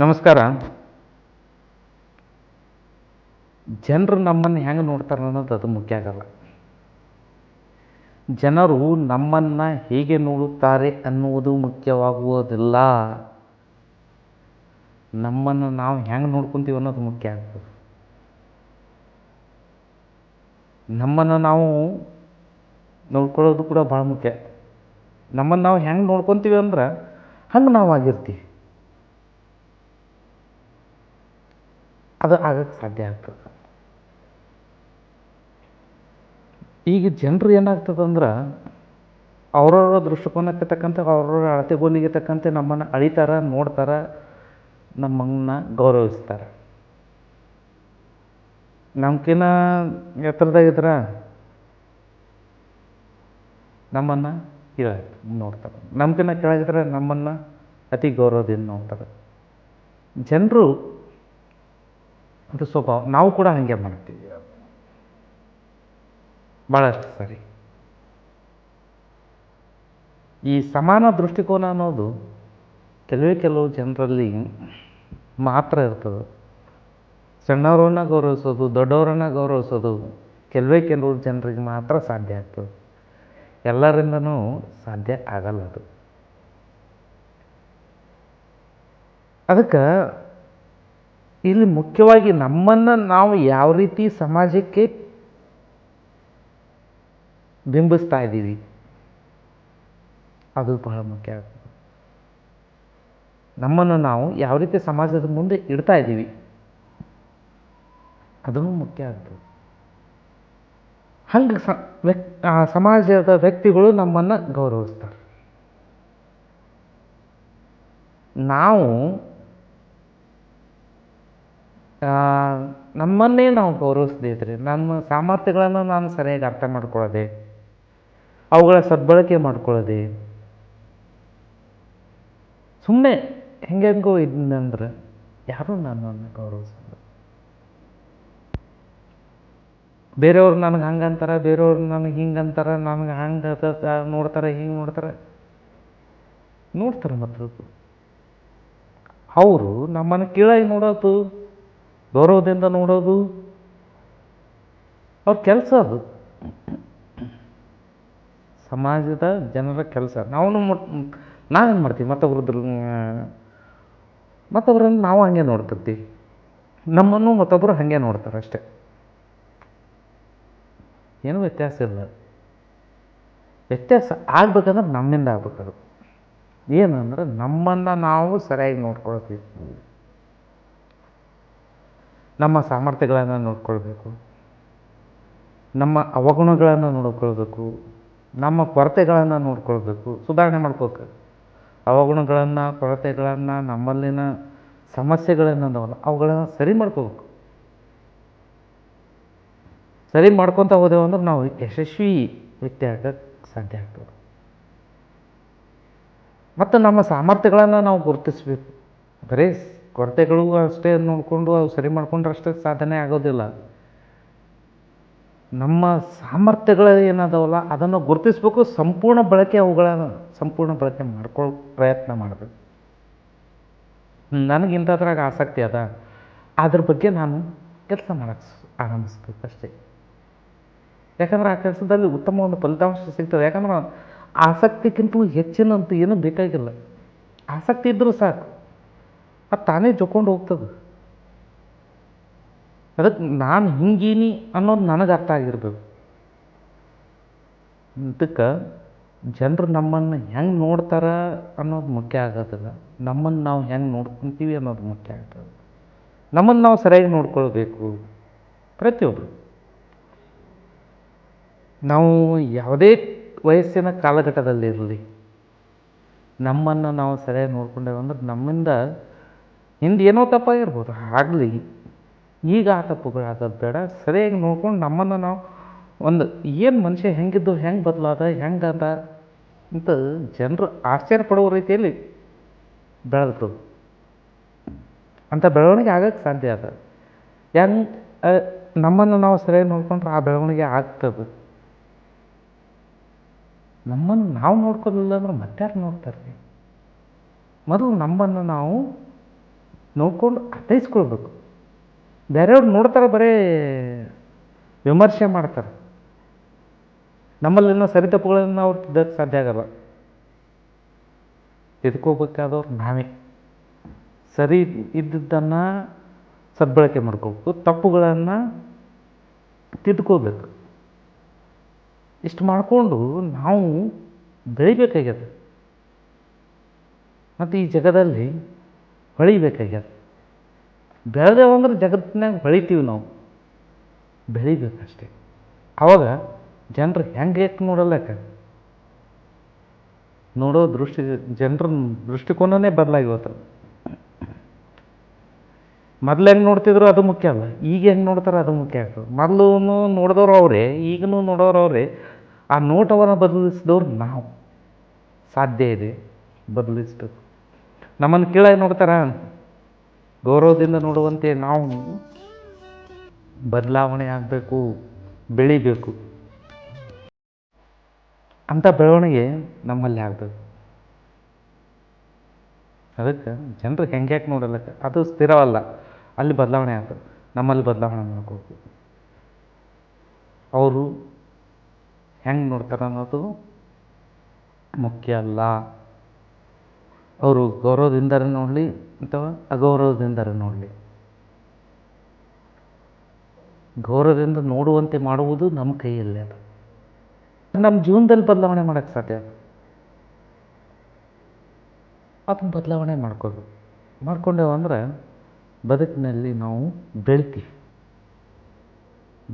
ನಮಸ್ಕಾರ. ಜನರು ನಮ್ಮನ್ನು ಹೆಂಗೆ ನೋಡ್ತಾರೆ ಅನ್ನೋದು ಅದು ಮುಖ್ಯ ಆಗಲ್ಲ. ಜನರು ನಮ್ಮನ್ನು ಹೇಗೆ ನೋಡುತ್ತಾರೆ ಅನ್ನುವುದು ಮುಖ್ಯವಾಗುವುದಿಲ್ಲ. ನಮ್ಮನ್ನು ನಾವು ಹೆಂಗೆ ನೋಡ್ಕೊತೀವಿ ಅನ್ನೋದು ಮುಖ್ಯ ಆಗ್ತದೆ. ನಮ್ಮನ್ನು ನಾವು ನೋಡ್ಕೊಳ್ಳೋದು ಕೂಡ ಭಾಳ ಮುಖ್ಯ. ನಮ್ಮನ್ನು ನಾವು ಹೆಂಗೆ ನೋಡ್ಕೊತೀವಿ ಅಂದ್ರೆ ಹಂಗೆ ನಾವು ಆಗಿರ್ತೀವಿ. ಅದು ಆಗಕ್ಕೆ ಸಾಧ್ಯ ಆಗ್ತದೆ. ಈಗ ಜನರು ಏನಾಗ್ತದಂದ್ರೆ ಅವ್ರವ್ರ ದೃಷ್ಟಿಕೋನಕ್ಕೆ ತಕ್ಕಂತೆ ಅವ್ರವ್ರ ಅಳತೆಗೋಲಿಗೆ ತಕ್ಕಂತೆ ನಮ್ಮನ್ನು ಅಳಿತಾರೆ, ನೋಡ್ತಾರೆ, ನಮ್ಮನ್ನು ಗೌರವಿಸ್ತಾರೆ. ನಮ್ಕಿನ್ನ ಎತ್ತರದಾಗಿದ್ರೆ ನಮ್ಮನ್ನು ಕೀಳ ನೋಡ್ತಾರೆ. ನಮ್ಕಿನ್ನ ಕೆಳಗಿದ್ರೆ ನಮ್ಮನ್ನು ಅತಿ ಗೌರವದಿಂದ ನೋಡ್ತಾರೆ. ಜನರು ಅದು ಸ್ವಭಾವ ನಾವು ಕೂಡ ಹಾಗೆ ಮಾಡ್ತೀವಿ. ಭಾಳಷ್ಟು ಸರಿ. ಈ ಸಮಾನ ದೃಷ್ಟಿಕೋನ ಅನ್ನೋದು ಕೆಲವೇ ಕೆಲವು ಜನರಲ್ಲಿ ಮಾತ್ರ ಇರ್ತದೆ. ಸಣ್ಣವರನ್ನ ಗೌರವಿಸೋದು, ದೊಡ್ಡವರನ್ನ ಗೌರವಿಸೋದು ಕೆಲವೇ ಕೆಲವು ಜನರಿಗೆ ಮಾತ್ರ ಸಾಧ್ಯ ಆಗ್ತದೆ. ಎಲ್ಲರಿಂದನೂ ಸಾಧ್ಯ ಆಗಲ್ಲ ಅದು. ಅದಕ್ಕೆ ಇಲ್ಲಿ ಮುಖ್ಯವಾಗಿ ನಮ್ಮನ್ನು ನಾವು ಯಾವ ರೀತಿ ಸಮಾಜಕ್ಕೆ ಬಿಂಬಿಸ್ತಾ ಇದ್ದೀವಿ, ಅದು ಬಹಳ ಮುಖ್ಯ. ಆಗ್ತದೆ ನಮ್ಮನ್ನು ನಾವು ಯಾವ ರೀತಿ ಸಮಾಜದ ಮುಂದೆ ಇಡ್ತಾ ಇದ್ದೀವಿ ಅದನ್ನು ಮುಖ್ಯ ಆಗ್ತದೆ. ಹಂಗೆ ಸ ವ್ಯಕ್ ಸಮಾಜದ ವ್ಯಕ್ತಿಗಳು ನಮ್ಮನ್ನು ಗೌರವಿಸ್ತಾರೆ. ನಾವು ನಮ್ಮನ್ನೇ ನಾವು ಗೌರವಿಸದಿದ್ರೆ ನಮ್ಮ ಸಾಮರ್ಥ್ಯಗಳನ್ನು ನಾನು ಸರಿಯಾಗಿ ಅರ್ಥ ಮಾಡ್ಕೊಳ್ಳೋದೆ, ಅವುಗಳ ಸದ್ಬಳಕೆ ಮಾಡ್ಕೊಳ್ಳೋದೆ ಸುಮ್ಮನೆ ಹೆಂಗೆಂಗೋ ಇದ್ನಂದ್ರೆ ಯಾರು ನನ್ನನ್ನು ಗೌರವಿಸಲ್ಲ. ಬೇರೆಯವ್ರು ನನಗೆ ಹಂಗೆ ಅಂತಾರೆ ಬೇರೆಯವ್ರು ನನಗೆ ಹಿಂಗೆ ಅಂತಾರೆ ನನಗೆ ಹಂಗೆ ನೋಡ್ತಾರೆ, ಹಿಂಗೆ ನೋಡ್ತಾರೆ. ನೋಡ್ತಾರೆ ಮತ್ತು ಅವರು ನಮ್ಮನ್ನು ಕೀಳಾಗಿ ನೋಡೋದು ಗೌರವದಿಂದ ನೋಡೋದು? ಅವ್ರ ಕೆಲಸ ಅದು. ಸಮಾಜದ ಜನರ ಕೆಲಸ. ನಾವು ನಾವೇನು ಮಾಡ್ತೀವಿ? ಮತ್ತೊಬ್ರದ್ರ ಮತ್ತೊಬ್ಬರನ್ನು ನಾವು ಹಂಗೆ ನೋಡ್ತಿರ್ತೀವಿ. ನಮ್ಮನ್ನು ಮತ್ತೊಬ್ಬರು ಹಾಗೆ ನೋಡ್ತಾರೆ ಅಷ್ಟೇ. ಏನೂ ವ್ಯತ್ಯಾಸ ಇಲ್ಲ ವ್ಯತ್ಯಾಸ ಆಗ್ಬೇಕಂದ್ರೆ ನಮ್ಮಿಂದ ಆಗ್ಬೇಕದು. ಏನಂದ್ರೆ ನಮ್ಮನ್ನು ನಾವು ಸರಿಯಾಗಿ ನೋಡ್ಕೊಳ್ಬೇಕು ನಮ್ಮ ಸಾಮರ್ಥ್ಯಗಳನ್ನು ನೋಡ್ಕೊಳ್ಬೇಕು. ನಮ್ಮ ಅವಗುಣಗಳನ್ನು ನೋಡಿಕೊಳ್ಬೇಕು. ನಮ್ಮ ಕೊರತೆಗಳನ್ನು ನೋಡ್ಕೊಳ್ಬೇಕು. ಸುಧಾರಣೆ ಮಾಡ್ಕೋಬೇಕು ಅವಗುಣಗಳನ್ನು, ಕೊರತೆಗಳನ್ನು, ನಮ್ಮಲ್ಲಿನ ಸಮಸ್ಯೆಗಳನ್ನು ಅದಾವಲ್ಲ ಅವುಗಳನ್ನು ಸರಿ ಮಾಡ್ಕೋಬೇಕು ಸರಿ ಮಾಡ್ಕೊತ ಹೋದೆವು ಅಂದ್ರೆ ನಾವು ಯಶಸ್ವಿ ವ್ಯಕ್ತಿ ಆಗಕ್ಕೆ ಸಾಧ್ಯ ಆಗ್ತದೆ. ಮತ್ತು ನಮ್ಮ ಸಾಮರ್ಥ್ಯಗಳನ್ನು ನಾವು ಗುರುತಿಸಬೇಕು. ಬರೀ ಕೊರತೆಗಳು ಅಷ್ಟೇ ನೋಡಿಕೊಂಡು ಅವು ಸರಿ ಮಾಡ್ಕೊಂಡ್ರೆ ಅಷ್ಟೇ ಸಾಧನೆ ಆಗೋದಿಲ್ಲ. ನಮ್ಮ ಸಾಮರ್ಥ್ಯಗಳು ಏನದಾವಲ್ಲ, ಅದನ್ನು ಗುರುತಿಸ್ಬೇಕು, ಸಂಪೂರ್ಣ ಬಳಕೆ ಅವುಗಳನ್ನು ಸಂಪೂರ್ಣ ಬಳಕೆ ಮಾಡ್ಕೊಳ್ಳೋ ಪ್ರಯತ್ನ ಮಾಡಬೇಕು. ನನಗೆ ಇಂಥದ್ರಾಗ ಆಸಕ್ತಿ ಅದ. ಅದ್ರ ಬಗ್ಗೆ ನಾನು ಕೆಲಸ ಮಾಡೋಕ್ಕೆ ಆರಂಭಿಸ್ಬೇಕು ಅಷ್ಟೇ. ಯಾಕಂದ್ರೆ ಆ ಕೆಲಸದಲ್ಲಿ ಉತ್ತಮ ಒಂದು ಫಲಿತಾಂಶ ಸಿಗ್ತದೆ. ಯಾಕಂದ್ರೆ ಆಸಕ್ತಿಗಿಂತ ಹೆಚ್ಚಿನಂತೂ ಏನೂ ಬೇಕಾಗಿಲ್ಲ. ಆಸಕ್ತಿ ಇದ್ದರೂ ಸಾಕು. ಅದು ತಾನೇ ಜೊಕೊಂಡು ಹೋಗ್ತದೆ. ಅದಕ್ಕೆ ನಾನು ಹಿಂಗೀನಿ ಅನ್ನೋದು ನನಗೆ ಅರ್ಥ ಆಗಿರ್ಬೇಕು ಇದಕ್ಕೆ ಜನರು ನಮ್ಮನ್ನು ಹೆಂಗೆ ನೋಡ್ತಾರೆ ಅನ್ನೋದು ಮುಖ್ಯ ಆಗೋದಿಲ್ಲ ನಮ್ಮನ್ನು ನಾವು ಹೆಂಗೆ ನೋಡ್ಕೊತೀವಿ ಅನ್ನೋದು ಮುಖ್ಯ ಆಗ್ತದೆ ನಮ್ಮನ್ನು ನಾವು ಸರಿಯಾಗಿ ನೋಡ್ಕೊಳ್ಬೇಕು ಪ್ರತಿಯೊಬ್ಬರು ನಾವು ಯಾವುದೇ ವಯಸ್ಸಿನ ಕಾಲಘಟ್ಟದಲ್ಲಿರಲಿ, ನಮ್ಮನ್ನು ನಾವು ಸರಿಯಾಗಿ ನೋಡ್ಕೊಂಡೇವಂದ್ರೆ ನಮ್ಮಿಂದ ಹಿಂದೆ ಏನೋ ತಪ್ಪಾಗಿರ್ಬೋದು. ಆಗಲಿ, ಈಗ ಆ ತಪ್ಪುಗಳಾಗೋದು ಬೇಡ. ಸರಿಯಾಗಿ ನೋಡ್ಕೊಂಡು ನಮ್ಮನ್ನು ನಾವು ಒಂದು ಏನು ಮನುಷ್ಯ ಹೆಂಗಿದ್ದು, ಹೆಂಗೆ ಬದಲಾದ, ಹೆಂಗೆ ಅಂತ ಅಂತ ಜನರು ಆಶ್ಚರ್ಯ ಪಡುವ ರೀತಿಯಲ್ಲಿ ಬೆಳೆದು ಅಂಥ ಬೆಳವಣಿಗೆ ಆಗಕ್ಕೆ ಸಾಧ್ಯ ಅದ. ಹೆಂಗೆ ನಮ್ಮನ್ನು ನಾವು ಸರಿಯಾಗಿ ನೋಡ್ಕೊಂಡ್ರೆ ಆ ಬೆಳವಣಿಗೆ ಆಗ್ತದೆ. ನಮ್ಮನ್ನು ನಾವು ನೋಡ್ಕೊಳ್ಳಿಲ್ಲ ಅಂದ್ರೆ ಮತ್ತಾರು ನೋಡ್ತಾರೆ? ಮೊದಲು ನಮ್ಮನ್ನು ನಾವು ನೋಡ್ಕೊಂಡು ಅರ್ಥೈಸ್ಕೊಳ್ಬೇಕು. ಬೇರೆಯವ್ರು ನೋಡ್ತಾರೆ, ಬರೀ ವಿಮರ್ಶೆ ಮಾಡ್ತಾರೆ. ನಮ್ಮಲ್ಲಿನ ಸರಿ ತಪ್ಪುಗಳನ್ನು ಅವ್ರು ತಿದ್ದಕ್ಕೆ ಸಾಧ್ಯ ಆಗಲ್ಲ. ತಿದ್ಕೋಬೇಕಾದವ್ರು ನಾವೇ. ಸರಿ ಇದ್ದದ್ದನ್ನು ಸದ್ಬಳಕೆ ಮಾಡ್ಕೋಬೇಕು ತಪ್ಪುಗಳನ್ನು ತಿದ್ಕೋಬೇಕು ಇಷ್ಟು ಮಾಡಿಕೊಂಡು ನಾವು ಬೆಳಿಬೇಕಾಗ್ಯದ. ಮತ್ತು ಈ ಜಗದಲ್ಲಿ ಹೊಳಿಬೇಕಾಗ್ಯದ ಬೆಳೆದೇವು ಅಂದ್ರೆ ಜಗತ್ತಿನಾಗ ಹೊಳಿತೀವಿ ನಾವು. ಬೆಳಿಬೇಕಷ್ಟೇ. ಅವಾಗ ಜನರು ಹೆಂಗೆ ಯಾಕೆ ನೋಡಲ್ಲಕ ನೋಡೋ ದೃಷ್ಟಿ, ಜನರ ದೃಷ್ಟಿಕೋನನೇ ಬದಲಾಗಿ ಹೋಗ್ತದೆ ಮೊದಲು ಹೆಂಗೆ ನೋಡ್ತಿದ್ರು ಅದು ಮುಖ್ಯ ಅಲ್ಲ. ಈಗ ಹೆಂಗೆ ನೋಡ್ತಾರೆ ಅದು ಮುಖ್ಯ ಆಗ್ತದೆ. ಮೊದಲು ನೋಡಿದವ್ರು ಅವರೇ ಈಗಲೂ ನೋಡೋರು ಅವರೇ, ಆ ನೋಟವನ್ನು ಬದಲಿಸಿದವ್ರು ನಾವು. ಸಾಧ್ಯ ಇದೆ, ಬದಲಿಸ್ಬೇಕು. ನಮ್ಮನ್ನು ಕೀಳಾಗಿ ನೋಡ್ತಾರ? ಗೌರವದಿಂದ ನೋಡುವಂತೆ ನಾವು ಬದಲಾವಣೆ ಆಗಬೇಕು, ಬೆಳಿಬೇಕು. ಅಂಥ ಬೆಳವಣಿಗೆ ನಮ್ಮಲ್ಲಿ ಆಗಬೇಕು ಅದಕ್ಕೆ ಜನರು ಹೆಂಗೆ ಯಾಕೆ ನೋಡಲ್ಲಕ್ಕೆ ಅದು ಸ್ಥಿರವಲ್ಲ. ಅಲ್ಲಿ ಬದಲಾವಣೆ ಆಗ್ತದೆ. ನಮ್ಮಲ್ಲಿ ಬದಲಾವಣೆ ಮಾಡ್ಕೋಬೇಕು. ಅವರು ಹೆಂಗೆ ನೋಡ್ತಾರೆ ಅನ್ನೋದು ಮುಖ್ಯ ಅಲ್ಲ. ಅವರು ಗೌರವದಿಂದಲೇ ನೋಡಲಿ ಅಥವಾ ಅಗೌರವದಿಂದಲೇ ನೋಡಲಿ? ಗೌರವದಿಂದ ನೋಡುವಂತೆ ಮಾಡುವುದು ನಮ್ಮ ಕೈಯಲ್ಲೇ ಅದು. ನಮ್ಮ ಜೀವನದಲ್ಲಿ ಬದಲಾವಣೆ ಮಾಡೋಕ್ಕೆ ಸಾಧ್ಯ ಅದನ್ನ ಬದಲಾವಣೆ ಮಾಡ್ಕೋಬೇಕು ಮಾಡ್ಕೊಂಡೆವು ಅಂದರೆ ಬದುಕಿನಲ್ಲಿ ನಾವು ಬೆಳಿತೀವಿ.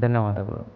ಧನ್ಯವಾದಗಳು.